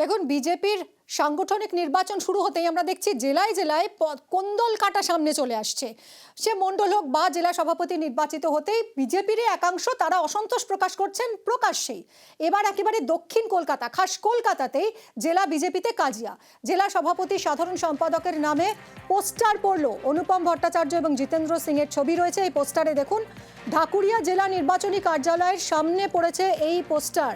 দেখুন, বিজেপির সাংগঠনিক নির্বাচন শুরু হতেই আমরা দেখছি জেলায় জেলায় কোন্দল কাটা সামনে চলে আসছে। সে মণ্ডল হোক বা জেলা সভাপতি নির্বাচিত হতেই বিজেপির একাংশ তারা অসন্তোষ প্রকাশ করছেন প্রকাশ্যেই। এবার একেবারে দক্ষিণ কলকাতা, খাস কলকাতাতেই জেলা বিজেপিতে কাজিয়া। জেলা সভাপতি সাধারণ সম্পাদকের নামে পোস্টার পড়ল অনুপম ভট্টাচার্য এবং জিতেন্দ্র সিং এর ছবি রয়েছে এই পোস্টারে। দেখুন, ঢাকুরিয়া জেলা নির্বাচনী কার্যালয়ের সামনে পড়েছে এই পোস্টার।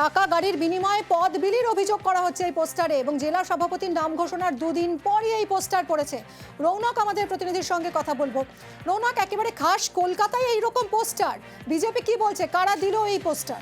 টাকা গাড়ির বিনিময়ে পদ বিলির অভিযোগ করা হচ্ছে এই পোস্টারে এবং জেলা সভাপতির নাম ঘোষণার দুদিন পরই এই পোস্টার পড়েছে। রৌনক আমাদের প্রতিনিধির সঙ্গে কথা বলব। রৌনক, একেবারে খাস, কলকাতায় এইরকম পোস্টার। বিজেপি কি বলছে? কারা দিল এই পোস্টার?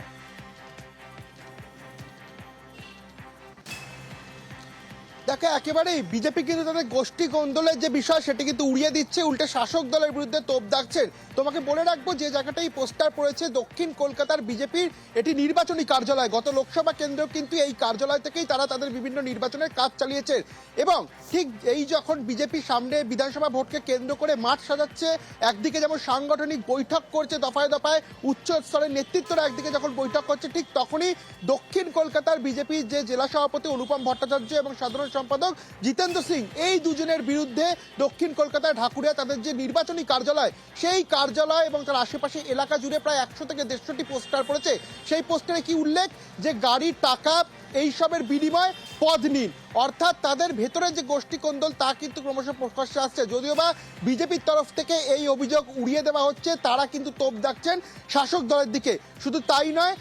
দেখো, একেবারেই বিজেপি কিন্তু তাদের গোষ্ঠী গন্দলের যে বিষয়, সেটি কিন্তু উড়িয়ে দিচ্ছে, উল্টে শাসক দলের বিরুদ্ধে তোপ দাগছেন। তোমাকে বলে রাখব, যে জায়গাটাই পোস্টার পড়েছে, দক্ষিণ কলকাতার বিজেপির এটি নির্বাচনী কার্যালয়। গত লোকসভা কেন্দ্র কিন্তু এই কার্যালয় থেকেই তারা তাদের বিভিন্ন নির্বাচনের কাজ চালিয়েছে এবং ঠিক এই যখন বিজেপি সামনে বিধানসভা ভোটকে কেন্দ্র করে মাঠ সাজাচ্ছে, একদিকে যেমন সাংগঠনিক বৈঠক করছে দফায় দফায়, উচ্চ স্তরের নেতৃত্বরা একদিকে যখন বৈঠক করছে, ঠিক তখনই দক্ষিণ কলকাতার বিজেপির যে জেলা সভাপতি অনুপম ভট্টাচার্য এবং সাধারণ সম্পাদক জিতেন্দ্র সিং। এই দুজনের বিরুদ্ধে দক্ষিণ কলকাতায় ঢাকুরিয়া তাদের যে নির্বাচনী কার্যালয়, সেই কার্যালয় এবং তার আশেপাশে এলাকা জুড়ে প্রায় একশো থেকে দেড়শোটি পোস্টার পড়েছে। সেই পোস্টারে কি উল্লেখ? যে গাড়ির টাকা এইসবের বিনিময় পদ নিন। অর্থাৎ তাদের ভেতরে যে গোষ্ঠী কোন্দল, তা কিন্তু ক্রমশ প্রকাশ্যে আসছে। যদিও বা বিজেপির তরফ থেকে এই অভিযোগ উড়িয়ে দেওয়া হচ্ছে, তারা কিন্তু তোপ দাগছেন শাসক দলের দিকে। শুধু তাই নয়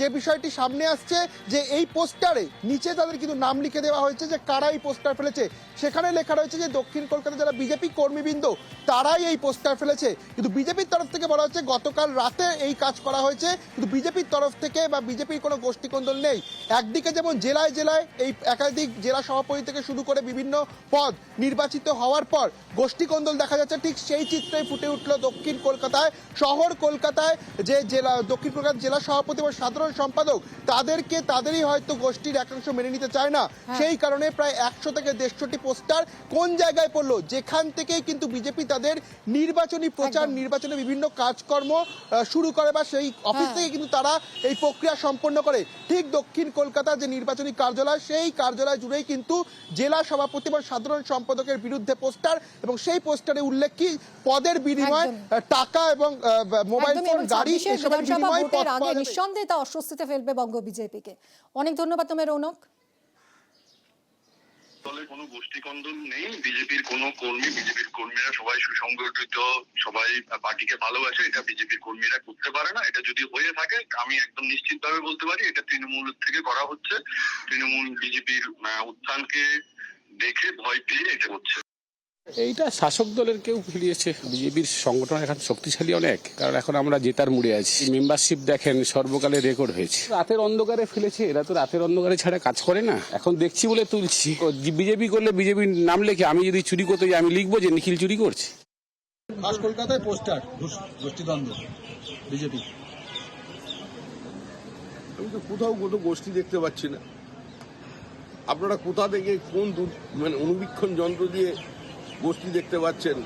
যে বিষয়টি সামনে আসছে যে এই পোস্টারে নিচে তাদের কিন্তু নাম লিখে দেওয়া হয়েছে যে কারা এই পোস্টার ফেলেছে। সেখানে লেখা রয়েছে যে দক্ষিণ কলকাতা যারা বিজেপি কর্মীবৃন্দ, তারাই এই পোস্টার ফেলেছে। কিন্তু বিজেপির তরফ থেকে বলা হচ্ছে গতকাল রাতে এই কাজ করা হয়েছে। কিন্তু বিজেপির তরফ থেকে বা বিজেপির কোনো গোষ্ঠী কোন্দল নেই। একদিকে যেমন জেলায় জেলায় এই একাধিক জেলা সভাপতি থেকে শুরু করে বিভিন্ন পদ নির্বাচিত হওয়ার পর গোষ্ঠী কোন্দল দেখা যাচ্ছে। ঠিক সেই চিত্রে ফুটে উঠল দক্ষিণ কলকাতায়। শহর কলকাতায় যে জেলা দক্ষিণ কলকাতার জেলা সভাপতি এবং সাধারণ সম্পাদক তাদেরকে তাদেরই হয়তো গোষ্ঠীর একাংশ মেনে নিতে চায় না। সেই কারণে প্রায় একশো থেকে দেড়শোটি পোস্টার কোন জায়গায় পড়ল যেখান থেকেই কিন্তু বিজেপি তাদের নির্বাচনী প্রচার নির্বাচনে বিভিন্ন কাজকর্ম শুরু করে বা সেই অফিস হ্যাঁ। থেকে কিন্তু তারা এই প্রক্রিয়া সম্পন্ন করে। ঠিক দক্ষিণ কলকাতার যে নির্বাচনী কার্যালয় সেই কার্যালয় জুড়েই কিন্তু জেলা সভাপতি এবং সাধারণ সম্পাদকের বিরুদ্ধে পোস্টার এবং সেই পোস্টারে উল্লেখ কি? পদের বিনিময় টাকা এবং মোবাইল ফোন গাড়ি এসবের বিনিময়ে। নিঃসন্দেহে তা অস্বস্তিতে ফেলবে বঙ্গ বিজেপিকে। অনেক ধন্যবাদ তোমার রৌনক। দলে কোনো গোষ্ঠী কন্দল নেই, বিজেপির কোনো কর্মী, বিজেপির কর্মীরা সবাই সুসংগঠিত, সবাই পার্টিকে ভালোবাসে, এটা বিজেপির কর্মীরা করতে পারে না। এটা যদি হয়ে থাকে, আমি একদম নিশ্চিতভাবে বলতে পারি, এটা তৃণমূল থেকে করা হচ্ছে। তৃণমূল বিজেপির উত্থানকে দেখে ভয় পেয়ে এটা হচ্ছে এইটা শাসক দলের কেউ ফিরিয়েছে বিজেপির সংগঠন এখন শক্তিশালী অনেক কারণ এখন আমরা জেতার মুড়ে আছি। মেম্বারশিপ দেখেন সর্বকালে রেকর্ড হয়েছে। রাতের অন্ধকারে ফেলেছে এরা তো রাতের অন্ধকারে ছাড়া কাজ করে না। এখন দেখছি বলে তুলছি। বিজেপি করলে বিজেপির নাম লেখে আমি যদি চুরি করতে যাই আমি লিখব যে নিখিল চুরি করছে। কলকাতায় পোস্টার গোষ্ঠীদ্বন্দ্ব বিজেপি। আমি তো কোথাও কোনো গোষ্ঠী দেখতে পাচ্ছি না। আপনারা কোথা থেকে কোন মানে অনুবীক্ষণ যন্ত্র দিয়ে গোষ্ঠী দেখতে পাচ্ছেন,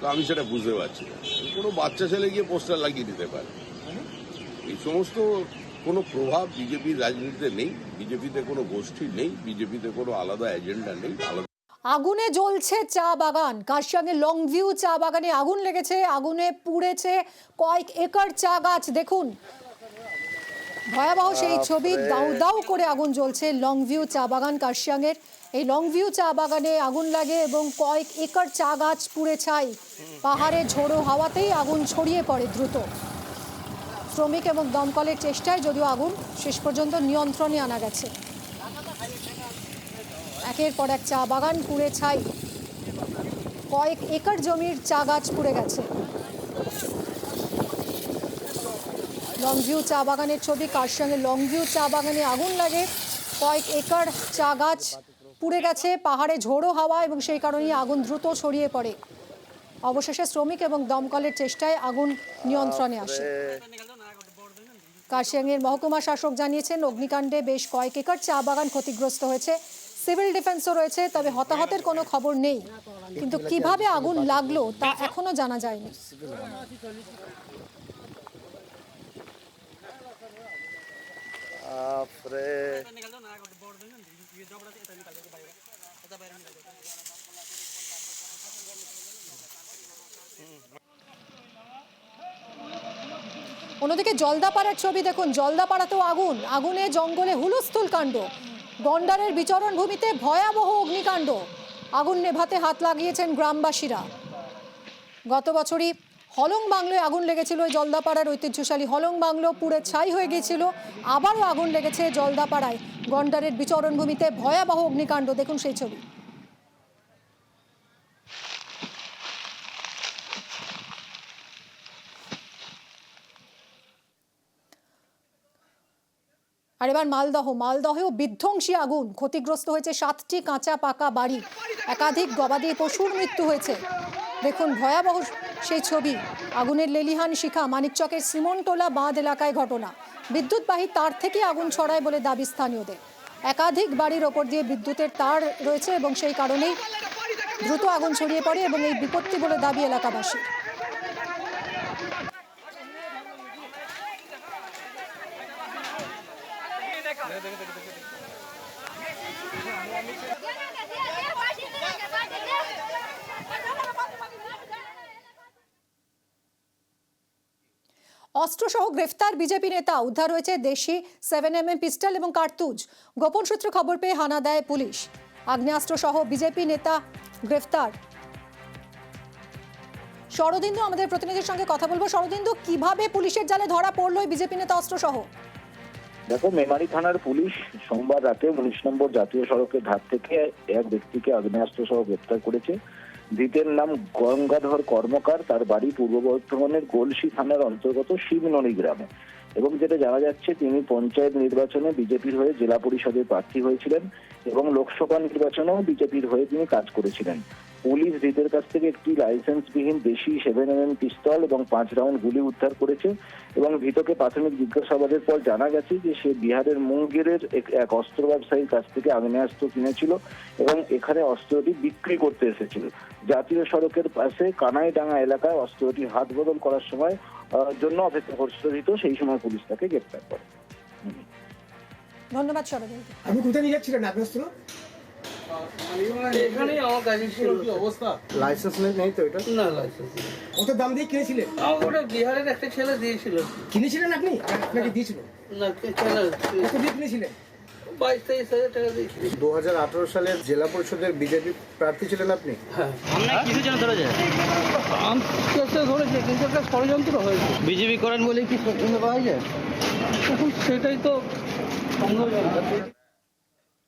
তো আমি সেটা বুঝতে পারছি না। কোনো বাচ্চা ছেলে গিয়ে পোস্টার লাগিয়ে দিতে পারে। এই সমস্ত কোনো প্রভাব বিজেপির রাজনীতিতে নেই, বিজেপিতে কোনো গোষ্ঠী নেই, বিজেপিতে কোনো আলাদা এজেন্ডা নেই, আলাদা আগুনে জ্বলছে চা বাগান। কাশিয়াঙে লং ভিউ চা বাগানে আগুন লেগেছে, আগুনে পুড়েছে কয়েক একর চা গাছ। দেখুন ভয়াবহ সেই ছবি দাউ দাউ করে আগুন জ্বলছে লং ভিউ চা বাগান কার্শিয়াঙের এই লং ভিউ চা বাগানে আগুন লাগে এবং কয়েক একর চা গাছ পুড়ে ছাই। পাহাড়ে ঝোড়ো হাওয়াতেই আগুন ছড়িয়ে পড়ে দ্রুত। শ্রমিক এবং দমকলের চেষ্টায় যদিও আগুন শেষ পর্যন্ত নিয়ন্ত্রণে আনা গেছে। একের পর এক চা বাগান পুড়ে ছাই। কয়েক একর জমির চা গাছ পুড়ে গেছে। লংভিউ চা বাগানের ছবি কারসঙ্গে লংভিউ চা বাগানে আগুন লাগে? কয়েক একর চা গাছ পুড়ে গেছে, পাহাড়ে ঝোড়ো হাওয়া এবং সেই কারণেই আগুন দ্রুত ছড়িয়ে পড়ে। অবশেষে শ্রমিক এবং দমকলের চেষ্টায় আগুন নিয়ন্ত্রণে আসে। কার্শিয়াংয়ের মহকুমা শাসক জানিয়েছেন, অগ্নিকাণ্ডে বেশ কয়েক একর চা বাগান ক্ষতিগ্রস্ত হয়েছে। সিভিল ডিফেন্সও রয়েছে, তবে হতাহতের কোনো খবর নেই। কিন্তু কীভাবে আগুন লাগল তা এখনও জানা যায়নি। বাপরে। অন্যদিকে জলদাপাড়ার ছবি দেখুন, জলদাপাড়াতেও আগুন, আগুনে জঙ্গলে হুলস্থুল কাণ্ড। গন্ডারের বিচরণ ভূমিতে ভয়াবহ অগ্নিকাণ্ড। আগুন নেভাতে হাত লাগিয়েছেন গ্রামবাসীরা। গত বছরই হলং বাংলোয় আগুন লেগেছিল ওই জলদাপাড়ার ঐতিহ্যশালী হলং বাংলো, পুড়ে ছাই হয়ে গিয়েছিল, আবারও আগুন লেগেছে জলদাপাড়ায়। গন্ডারের বিচরণভূমিতে ভয়াবহ অগ্নিকাণ্ড, দেখুন সেই ছবি। আর এবার মালদহ। মালদহেও বিধ্বংসী আগুন। ক্ষতিগ্রস্ত হয়েছে সাতটি কাঁচা পাকা বাড়ি। একাধিক গবাদি পশুর মৃত্যু হয়েছে। দেখুন ভয়াবহ সেই ছবি। আগুনের লেলিহান শিখা মানিকচকের সিমনটোলা বাঁধ এলাকায় ঘটনা। বিদ্যুৎবাহী তার থেকে আগুন ছড়ায় বলে দাবি স্থানীয়দের। একাধিক বাড়ির ওপর দিয়ে বিদ্যুতের তার রয়েছে এবং সেই কারণেই দ্রুত আগুন ছড়িয়ে পড়ে এবং এই বিপত্তি বলে দাবি এলাকাবাসীর। অস্ত্রসহ গ্রেফতার বিজেপি নেতা, উদ্ধার হয়েছে দেশি সেভেন এম এম পিস্টল এবং কার্তুজ। গোপন সূত্রে খবর পেয়ে হানা দেয় পুলিশ। আগ্নেয়াস্ত্র সহ বিজেপি নেতা গ্রেফতার। শরদিন্দু, আমাদের প্রতিনিধির সঙ্গে কথা বলব। শরদিন্দু, কীভাবে পুলিশের জালে ধরা পড়ল বিজেপি নেতা অস্ত্র সহ দেখো, মেমারি থানার পুলিশ সোমবার রাতে উনিশ নম্বর জাতীয় সড়কের ধার থেকে এক ব্যক্তিকে আগ্নেয়াস্ত্র সহ গ্রেপ্তার করেছে। ধৃতের নাম গঙ্গাধর কর্মকার, তার বাড়ি পূর্ব বর্ধমানের গোলসি থানার অন্তর্গত শিবনড়ি গ্রামে। এবং যেটা জানা যাচ্ছে, তিনি পঞ্চায়েত নির্বাচনে বিজেপির হয়ে জেলা পরিষদের প্রার্থী হয়েছিলেন এবং লোকসভা নির্বাচনেও বিজেপির হয়ে তিনি কাজ করেছিলেন। পুলিশ ধৃতের কাছ থেকে একটি লাইসেন্সবিহীন দেশি সেভেন এম এম পিস্তল এবং পাঁচ রাউন্ড গুলি উদ্ধার করেছে এবং ধৃতকে প্রাথমিক জিজ্ঞাসাবাদের পর জানা গেছে যে সে বিহারের মুঙ্গেরের এক- এক অস্ত্র ব্যবসায়ীর কাছ থেকে আগ্নেয়াস্ত্র কিনেছিল এবং এখানে অস্ত্রটি বিক্রি করতে এসেছিল। জাতীয় সড়কের পাশে কানাইডাঙ্গা এলাকায় অস্ত্রটি হাত বদল করার সময় জন্য অপেক্ষা করছিল সেই সময় পুলিশ তাকে গ্রেপ্তার করে। ধন্যবাদ শরদিন্দু আপনি কোথায় নিয়ে যাচ্ছিলেন অস্ত্র? এখানেই আমার কাছে ছিল। অবস্থা? লাইসেন্স নেই তো এটা? না লাইসেন্স কত দাম দিয়ে কিনেছিলেন ওটা বিহারের একটা ছেলে দিয়েছিল। কিনেছিলেন আপনি? আর আপনাকে দিয়েছিল? না কত দিয়ে কিনেছিলেন? তেইশ হাজার দু সালের জেলা পরিষদের বিজেপি প্রার্থী ছিলেন আপনি? হ্যাঁ। ধরেছে কিন্তু একটা ষড়যন্ত্র হয়েছে। বিজেপি করেন বলেই কি পাওয়া যায়? সেটাই তো সন্দেহজনক